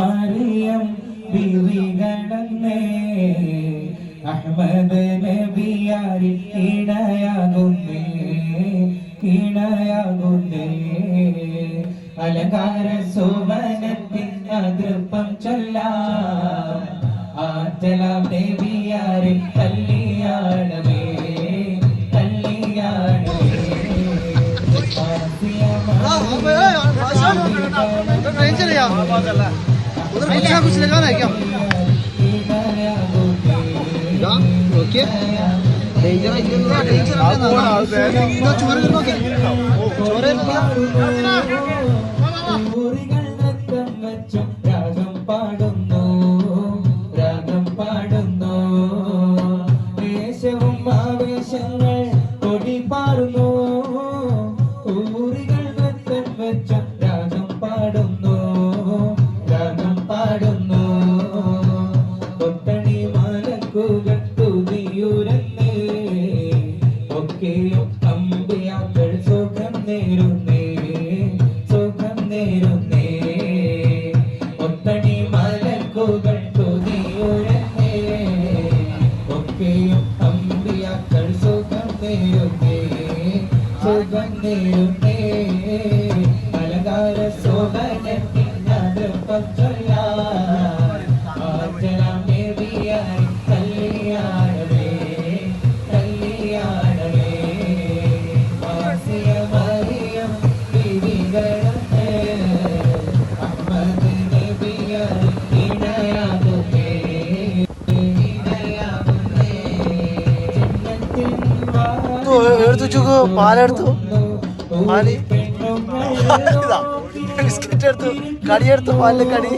മറിയം ബിവികളന്നേ അഹമ്മദ് നബിയാരി ഇണയാകുന്നേ ഇണയാകുന്നേ അലങ്കാര സോമനത്തിൻ അതൃപ്പം ചൊല്ലാം ആറ്റലാം ദേവിയാരി കല്യാണമേ കല്യാണമേ अच्छा कुछ लगाना है क्या? ओके। डेंजर है इतना टेंशन ना छोरे को तो क्या? छोरे को तो നേരുന്നേ സുഖം പാലെടുത്തു. പാൽ. ഇതാ. ബിസ്ക്കറ്റ് എടുത്തു. കടിയെടുത്തു പാലിൽ കടി.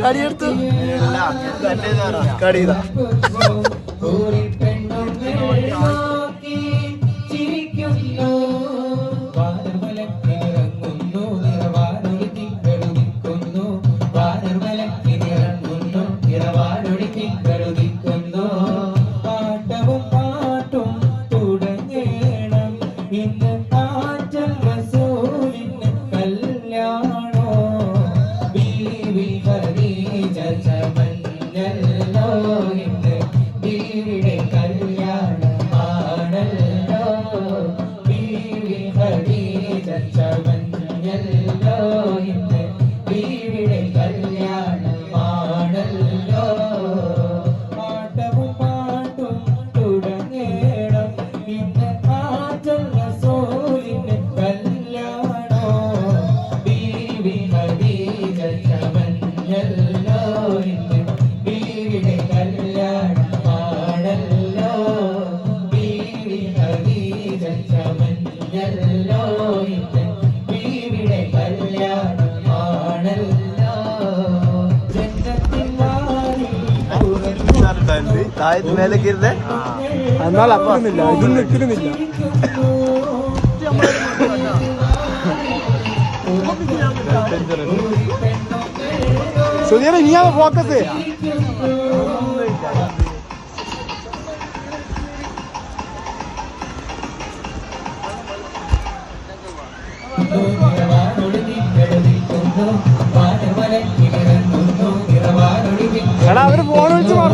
കടിയെടുത്തു കടി ഇതാ. புரிவதே ஜன താഴത്ത് മേലെ കയറുന്നേ എന്നാൽ അപ്പുറമില്ല ഇതിൽ നിൽക്കുന്നില്ല സുധീര ഇനിയാണ് ഫോക്കസ് അവർ ഫോൺ വിളിച്ച് മറന്നു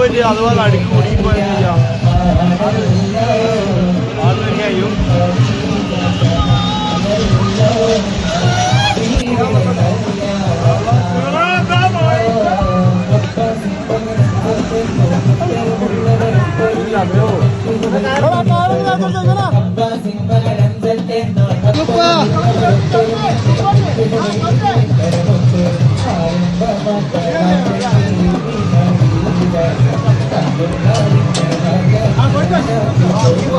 പോയിട്ട് അതുപോലെ അടുക്കി കുടുങ്ങി പോയാൽ ആൾ തന്നെയായും ും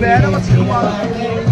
来了吗吃瓜